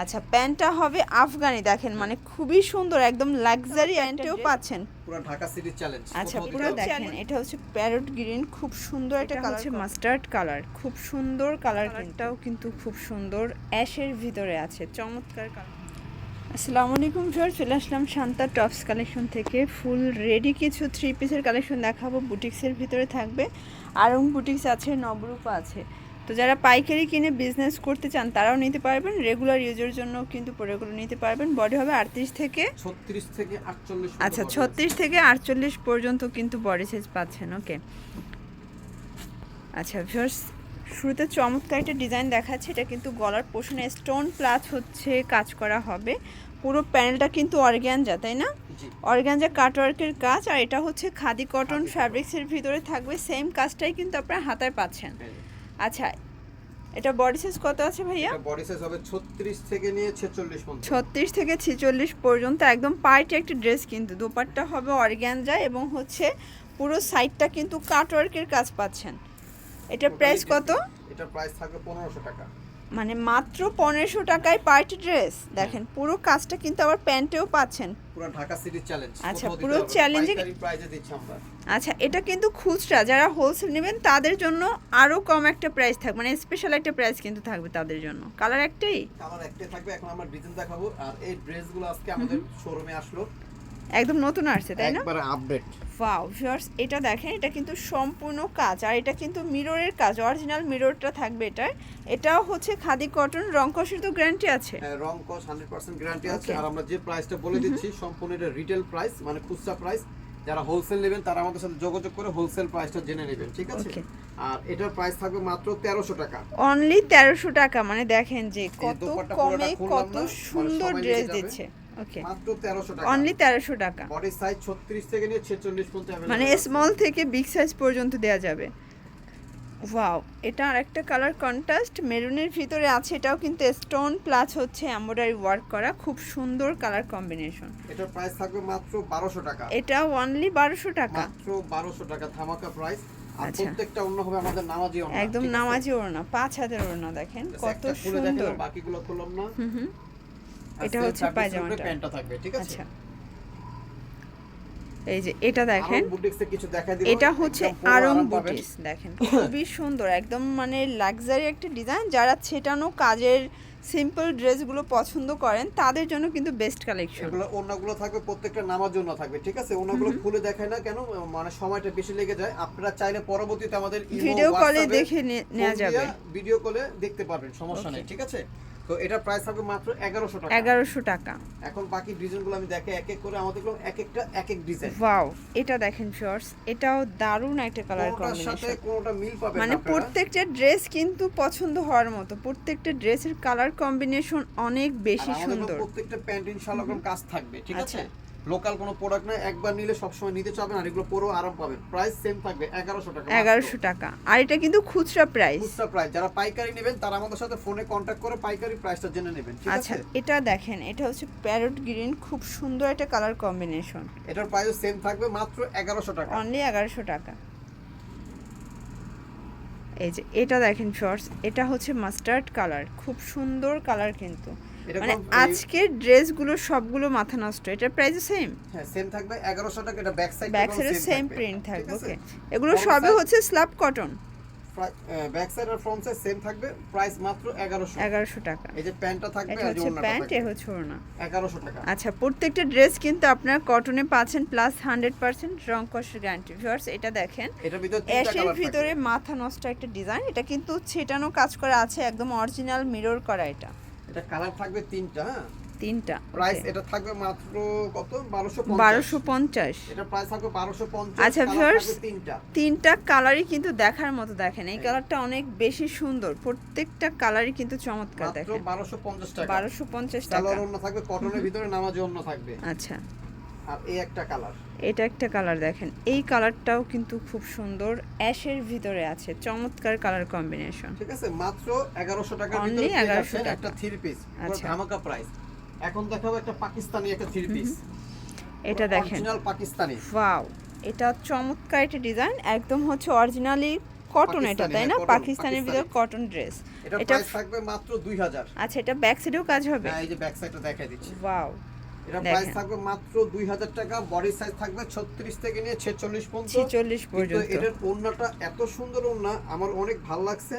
আচ্ছা প্যান্টটা হবে আফগানি দেখেন মানে খুবই সুন্দর একদম লাক্সারি প্যান্টেও পাচ্ছেন। পুরো ঢাকা সিটি চ্যালেঞ্জ আচ্ছা পুরো দেখেন এটা হচ্ছে প্যারট গ্রিন খুব সুন্দর একটা কালার হচ্ছে মাস্টার্ড কালার খুব সুন্দর কালার কিনটাও কিন্তু। খুব সুন্দর অ্যাশের ভিতরে আছে চমৎকার কালার আসসালামু আলাইকুম স্যার চলে আসলাম শান্তা টপস কালেকশন থেকে। ফুল রেডি কিছু থ্রি পিসের কালেকশন দেখাবো বুটিক্সের ভিতরে থাকবে। আরং বুটিক্স আছে নবরূপা আছে। তো যারা পাইকারি কিনে বিজনেস করতে চান তারাও নিতে পারবেন। রেগুলার ইউজের জন্য কিন্তু প্রোডাক্টগুলো নিতে পারবেন। বডি হবে আটত্রিশ থেকে 36 থেকে 48 আচ্ছা ছত্রিশ থেকে আটচল্লিশ পর্যন্ত কিন্তু বডি সাইজ পাচ্ছেন ওকে আচ্ছা ভিউয়ার্স শুরুতে চমৎকার একটা ডিজাইন দেখাচ্ছে। এটা কিন্তু গলার পোষণে স্টোন প্লাস হচ্ছে কাজ করা হবে। পুরো প্যানেলটা কিন্তু অর্গ্যানজা তাই না? অর্গ্যানজা কাটওয়ার্কের কাজ আর এটা হচ্ছে খাদি কটন ফ্যাব্রিক্সের ভিতরে থাকবে। সেম কাজটাই কিন্তু আপনারা হাতায় পাচ্ছেন। আচ্ছা এটা বডি সাইজ কত আছে ভাইয়া? এটা বডি সাইজ হবে 36 থেকে নিয়ে 46 পর্যন্ত। ছত্রিশ থেকে ছেচল্লিশ পর্যন্ত একদম পার্টি একটা ড্রেস কিন্তু। দোপাট্টা হবে অর্গানজা এবং হচ্ছে পুরো সাইডটা কিন্তু কাটওয়ার্কের কাজ পাচ্ছেন। এটা প্রাইস কত? এটা প্রাইস থাকবে 1500 টাকা। মানে মাত্র পনেরোশো টাকায় পার্টি ড্রেস। দেখেন পুরো কাজটা কিন্তু আবার প্যান্টেও পাচ্ছেন। পুরো ঢাকা সিটি চ্যালেঞ্জ আচ্ছা, পুরো আমরা। আচ্ছা এটা কিন্তু খুচরা। যারা হোলসেল নেবেন তাদের জন্য আরও কম একটা প্রাইস থাকবে মানে স্পেশাল একটা প্রাইস কিন্তু থাকবে তাদের জন্য। কালার একটাই? কালার একটাই থাকবে। এখন আমরা ডিজাইন দেখাবো। আর এই ড্রেসগুলো আজকে আমাদের শোরুমে আসলো। একদম নতুন আসছে তাই না? একবারে আপডেট ওয়াও ভিউয়ার্স এটা দেখেন এটা কিন্তু সম্পূর্ণ কাজ আর এটা কিন্তু মিররের কাজ অরিজিনাল মিররটা থাকবে এটার। এটাও হচ্ছে খাদি কটন রং কষের তো গ্যারান্টি আছে। রং কস 100% গ্যারান্টি আছে। আর আমরা যে প্রাইসটা বলে দিচ্ছি সম্পূর্ণ এটা রিটেল প্রাইস মানে খুচরা প্রাইস যারা হোলসেল নেবেন তারা আমাদের সাথে যোগাযোগ করে হোলসেল প্রাইসটা জেনে নেবেন ঠিক আছে. আর এটার প্রাইস থাকবে মাত্র 1300 টাকা। অনলি তেরোশো টাকা মানে দেখেন যে কত কমে কত মানে সুন্দর ড্রেস দিচ্ছে। ওকে মাত্র 1300 টাকা। অনলি তেরোশো টাকা। বডি সাইজ 36 থেকে নিয়ে 46 পর্যন্ত মানে স্মল থেকে বিগ সাইজ পর্যন্ত দেওয়া যাবে। ওয়াও এটা আরেকটা কালার কন্ট্রাস্ট মেরুনের ভিতরে আছে এটাও কিন্তু স্টোন প্লাস হচ্ছে এমব্রয়ডারি ওয়ার্ক করা। খুব সুন্দর কালার কম্বিনেশন এটার প্রাইস থাকবে মাত্র 1200 টাকা। এটা অনলি বারোশো টাকা। মাত্র 1200 টাকা ধামাকা প্রাইস আর আচ্ছা। প্রত্যেকটা অন্য হবে আমাদের নামাজি অন্য একদম নামাজি ওড়না পাঁচ হাতের ওড়না দেখেন কত সুন্দর। বাকিগুলো খুললাম না। হুম হুম। এটা হচ্ছে পায়জামাটা। প্যান্টটা থাকবে ঠিক আছে? আচ্ছা। এই যে এটা দেখেন এটা হচ্ছে আরং দেখেন খুবই সুন্দর একদম মানে লাক্সারি একটা ডিজাইন যারা ছেটানো কাজের সিম্পল ড্রেসগুলো পছন্দ করেন তাদের জন্য কিন্তু বেস্ট কালেকশন এগুলো ওনাগুলো থাকবে প্রত্যেকটা নামার জন্য থাকবে ঠিক আছে? ওনাগুলো খুলে দেখায় না কেন? মানে সময়টা বেশি লেগে যায়। আপনারা চাইলে পরবর্তীতে আমাদের ভিডিও কলে দেখে নেওয়া যাবে। ভিডিও কলে দেখতে পারবেন সমস্যা নেই ঠিক আছে? তো এটা প্রাইস থাকবে মাত্র 1100 টাকা। এগারোশো টাকা। এখন বাকি ডিজাইনগুলো আমি দেখে এক এক করে আমাদেরগুলো এক একটা এক এক ডিজাইন ওয়াও এটা দেখেন শর্টস এটাও দারুণ একটা কালার কম্বিনেশন সাথে কোনটা মিল পাবেন মানে প্রত্যেকটা ড্রেস কিন্তু পছন্দ হওয়ার মতো প্রত্যেকটা ড্রেসের কালার কম্বিনেশন অনেক বেশি সুন্দর। প্রত্যেকটা প্যান্ট ইনশাআল্লাহ কাজ থাকবে ঠিক আছে? আচ্ছা। লোকাল কোনো প্রোডাক্ট না একবার নিলে সবসময় নিতে চাবেন আর এগুলো পরেও আরাম পাবেন। প্রাইস সেম থাকবে 1100 টাকা এগারোশো টাকা। আর এটা কিন্তু খুচরা প্রাইস খুচরা প্রাইস যারা পাইকারি নেবেন তারা আমাদের সাথে ফোনে কন্ট্যাক্ট করে পাইকারি প্রাইসটা জেনে নেবেন ঠিক আচ্ছা এটা দেখেন এটা হচ্ছে প্যারট গ্রিন খুব সুন্দর একটা কালার কম্বিনেশন এটার প্রাইস সেম থাকবে মাত্র 1100 টাকা। অনলি এগারোশো টাকা। এই যে এটা দেখেন শর্টস এটা হচ্ছে মাস্টার্ড কালার খুব সুন্দর কালার কিন্তু। মানে আজকের ড্রেসগুলো সবগুলো মাথা নষ্ট এটার প্রাইস সেম হ্যাঁ সেম থাকবে 1100 টাকা এটা ব্যাক সাইড ব্যাক সাইডে সেম প্রিন্ট থাকবে। ওকে এগুলো সবই হচ্ছে স্ল্যাব কটন ব্যাক সাইড আর ফ্রন্ট সাইড সেম থাকবে প্রাইস মাত্র 1100 এগারোশো টাকা। এই যে প্যান্টটা থাকবে আর যে হচ্ছে ওড়নাটা প্যান্ট এ হচ্ছে ওড়না। 1100 টাকা। আচ্ছা প্রত্যেকটা ড্রেস কিন্তু আপনার কটনে পাচ্ছেন প্লাস হান্ড্রেড পার্সেন্ট রং কষের গ্যারান্টি ভিউয়ার্স এটা দেখেন এটার ভিতরে তিনটা কালার ভিতরে মাথা নষ্ট একটা ডিজাইন এটা কিন্তু ছেটানো কাজ করা আছে একদম অরিজিনাল মিরর করা এটা। এটা কালার থাকবে তিনটা হ্যাঁ? তিনটা প্রাইস এটা থাকবে মাত্র কত? 1250 বারোশো পঞ্চাশ। এটা প্রাইস থাকবে 1250 আচ্ছা, ভিউয়ার্স তিনটা। তিনটা কালারই কিন্তু দেখার মতো দেখেন। এই কালারটা অনেক বেশি সুন্দর। প্রত্যেকটা কালারই কিন্তু চমৎকার মাত্র দেখেন। 1250 টাকা। বারোশো পঞ্চাশ টাকা। কালার অন্য থাকবে কটনের ভিতরে নামাজি অন্য থাকবে। আচ্ছা। আর এই একটা কালার এটা একটা কালার দেখেন। এই কালারটাও কিন্তু খুব সুন্দর। অ্যাশের ভিতরে আছে। চমৎকার কালার কম্বিনেশন ঠিক আছে? মাত্র 1100 টাকার ভিতরে 1100 টাকা। একটা থ্রি পিস আচ্ছা। ধামাকা প্রাইস এখন দেখাবো একটা পাকিস্তানি একটা থ্রি পিস এটা দেখেন। অরিজিনাল পাকিস্তানি। ওয়াও এটা চমৎকার একটা ডিজাইন একদম হচ্ছে অরিজিনালি কটন এটা তাই না? পাকিস্তানের ভিতর কটন ড্রেস এটা থাকবে মাত্র 2000 আচ্ছা এটা ব্যাক সাইডেও কাজ হবে? হ্যাঁ এই যে ব্যাক সাইডটা দেখাই দিচ্ছি। ওয়াও এটা। প্রাইস থাকবে মাত্র 2000 টাকা বডি সাইজ থাকবে 36 থেকে নিয়ে 46 পর্যন্ত। 46 পর্যন্ত। এটার ওড়নাটা এত সুন্দর ওড়না আমার অনেক ভালো লাগছে।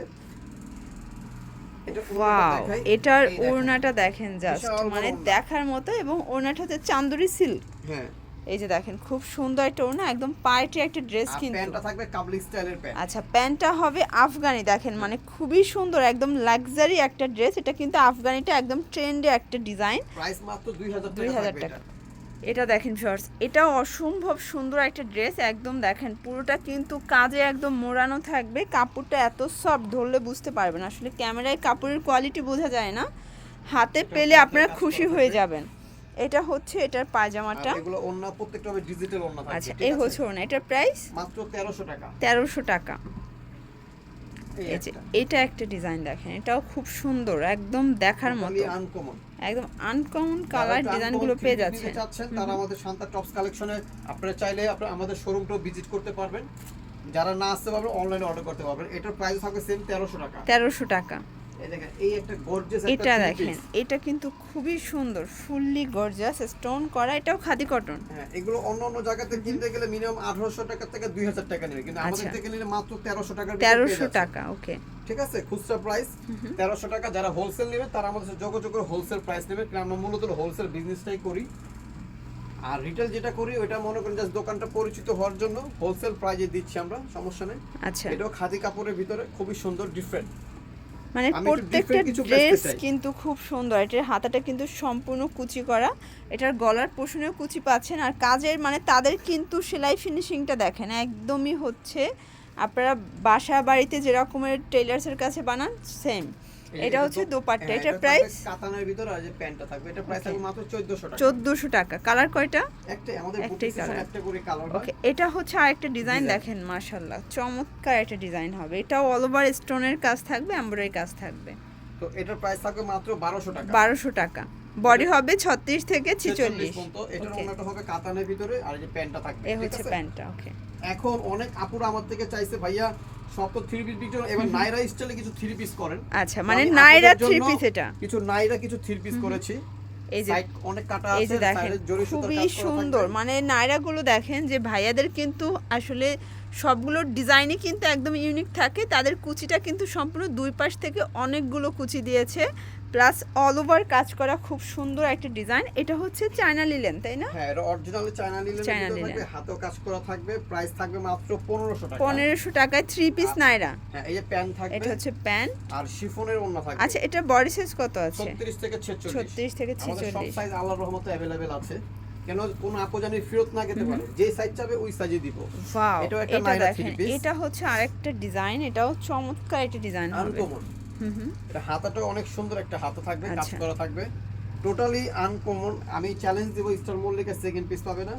ওয়াও এটার ওড়নাটা দেখেন জাস্ট মানে দেখার মতো এবং ওড়নাটা হচ্ছে চান্দুরি সিল্ক হ্যাঁ। এই যে দেখেন খুব সুন্দর একটা ওড়না একদম পার্টি একটা ড্রেস কিন্তু। প্যান্টটা থাকবে কাবলি স্টাইলের প্যান্ট। আচ্ছা প্যান্টটা হবে আফগানি দেখেন মানে খুবই সুন্দর একদম লাক্সারি একটা ড্রেস এটা কিন্তু আফগানিটা একদম ট্রেন্ডে একটা ডিজাইন প্রাইস মাত্র 2000 দুই টাকা এটা। এটা দেখেন শর্টস এটাও অসম্ভব সুন্দর একটা ড্রেস একদম দেখেন পুরোটা কিন্তু কাজে একদম মোড়ানো থাকবে। কাপড়টা এত সফট ধরলে বুঝতে পারবেন। আসলে ক্যামেরায় কাপড়ের কোয়ালিটি বোঝা যায় না। হাতে পেলে আপনারা খুশি হয়ে যাবেন। এটা হচ্ছে এটার পায়জামাটা। এগুলো ওড়না প্রত্যেকটা হবে ডিজিটাল ওড়না থাকবে আচ্ছা এই হচ্ছে ওড়না। এটার প্রাইস মাত্র 1300 টাকা। তেরোশো টাকা। এই এই যে এটা একটা ডিজাইন দেখেন। এটাও খুব সুন্দর একদম দেখার মতো। আনকমন একদম আনকমন কালার ডিজাইনগুলো পেয়ে যাচ্ছেন। চাচ্ছেন তারা আমাদের শান্তা টপস কালেকশনে আপনারা চাইলে আপনারা আমাদের শোরুমটাও ভিজিট করতে পারবেন। যারা না আসতে পারবেন অনলাইনে অর্ডার করতে পারবেন। এটার প্রাইস থাকবে সেম 1300 টাকা। তেরোশো টাকা। এটা দেখেন এটা কিন্তু খুবই সুন্দর ফুললি গর্জাস স্টোন করা এটাও খাদি কটন হ্যাঁ এগুলো অন্য অন্য জায়গাতে কিনতে গেলে মিনিমাম 1800 টাকা থেকে 2000 টাকা নেবে। কিন্তু আমাদের আচ্ছা। থেকে নিলে মাত্র 1300 টাকার ভিতরে পেয়ে তেরোশো টাকা ওকে ঠিক আছে? খুচরা প্রাইস 1300 টাকা যারা হোলসেল নেবে তারা আমাদের যোগাযোগ করে হোলসেল প্রাইস নেবে। কারণ আমরা মূলত হোলসেল বিজনেসটাই করি। আর রিটেল যেটা করি ওটা মনে করেন জাস্ট দোকানটা পরিচিত হওয়ার জন্য হোলসেল প্রাইজে দিচ্ছি আমরা সমস্যা নেই। আচ্ছা। এটাও খাদি কাপড়ের ভিতরে খুবই সুন্দর ডিফারেন্ট মানে প্রত্যেকটা ড্রেস কিন্তু খুব সুন্দর। এটার হাতাটা কিন্তু সম্পূর্ণ কুচি করা। এটার গলার পোষণেও কুচি পাচ্ছেন। আর কাজের মানে তাদের কিন্তু সেলাই ফিনিশিংটা দেখেন একদমই হচ্ছে। আপনারা বাসা বাড়িতে যেরকমের টেলার্সের কাছে বানান সেম এটা হচ্ছে দোপাট্টা এটার প্রাইস কাতানের ভিতরে আর যে প্যান্টটা থাকবে। এটা প্রাইস থাকবে মাত্র 1400 টাকা। চোদ্দোশো টাকা। কালার কয়টা? একটাই আমাদের একটাই colour। একটা করে কালার ওকে এটা হচ্ছে আরেকটা ডিজাইন দেখেন মাশাল্লাহ চমৎকার একটা ডিজাইন হবে। এটাও অল ওভার স্টোনের কাজ থাকবে এমব্রয়ডারি কাজ থাকবে। তো এটার প্রাইস থাকবে মাত্র 1200 টাকা। বারোশো টাকা। বডি হবে ছত্রিশ থেকে 46 ছেচল্লিশ পর্যন্ত। এটার. ওনাটা হবে কাতানের ভিতরে আর যে প্যান্টটা থাকবে। হচ্ছে প্যান্টটা ওকে এখন অনেক আপুরা আমার থেকে চাইছে ভাইয়া থ্রি পিস বিক্রি এবং নাইরা স্টাইলে কিছু থ্রি পিস করেন। আচ্ছা মানে নাইরা থ্রি পিস এটা? কিছু নাইরা কিছু থ্রি পিস করেছি। এই যে অনেক কাটা আছে দেখেন খুবই সুন্দর। মানে নাইরা গুলো দেখেন যে ভাইয়াদের কিন্তু আসলে সবগুলোর ডিজাইনই কিন্তু একদম ইউনিক থাকে তাদের কুচিটা কিন্তু সম্পূর্ণ দুই পাশ থেকে অনেকগুলো কুচি দিয়েছে প্লাস অল ওভার কাজ করা খুব সুন্দর একটা ডিজাইন এটা হচ্ছে চায়না লিলেন তাই না হ্যাঁ এটা অরিজিনাল চায়না লিলেন চায়না থাকবে লিলেন। হাতেও কাজ করা থাকবে প্রাইস থাকবে মাত্র 1500 টাকা পনেরোশো টাকায় থ্রি পিস আচ্ছা। নাইরা হ্যাঁ এই যে প্যান্ট থাকবে এটা হচ্ছে প্যান্ট আর শিফনের ওন্না থাকবে আচ্ছা এটা বডি সাইজ কত আছে 36 থেকে 46 ছত্রিশ থেকে আমাদের সব ছেচল্লিশ সাইজ আল্লাহর রহমতে अवेलेबल আছে কেন কোন আপু জানি ফেরত না খেতে পারে যে সাইজ চাবে ওই সাইজে দিব ওয়াও এটাও একটা এটা নায়রা দেখেন three piece। এটা হচ্ছে আরেকটা ডিজাইন এটাও চমৎকার একটা ডিজাইন হবে আনকমন হুম হুম এটা হাতাটা অনেক সুন্দর একটা হাতা থাকবে কাজ আচ্ছা। করা থাকবে টোটালি আনকমন আমি চ্যালেঞ্জ দেব স্টার মল্লিকা সেকেন্ড পিস পাবে না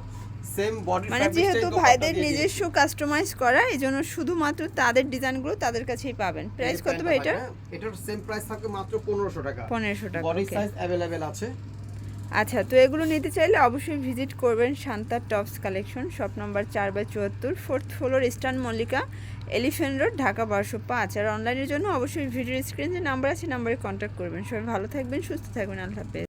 সেম বডি মানে যেহেতু ভাইদের নিজস্ব কাস্টমাইজ করা এই জন্য শুধুমাত্র তাদের ডিজাইনগুলো তাদের কাছেই পাবেন প্রাইস কত ভাই এটা এটার সেম প্রাইস থাকবে মাত্র 1500 টাকা পনেরোশো টাকা বডি okay। সাইজ अवेलेबल আছে আচ্ছা তো এগুলো নিতে চাইলে অবশ্যই ভিজিট করবেন Shanta tops collection, shop number চার বাই চুয়াত্তর, fourth floor Eastern Mallika, Elephant Road, Dhaka বারোশো পাঁচ। আর অনলাইনের জন্য অবশ্যই ভিডিও স্ক্রিন যে নাম্বার আছে নাম্বারে কন্ট্যাক্ট করবেন। সবাই ভালো থাকবেন, সুস্থ থাকবেন, আল্লাহ হাফেজ।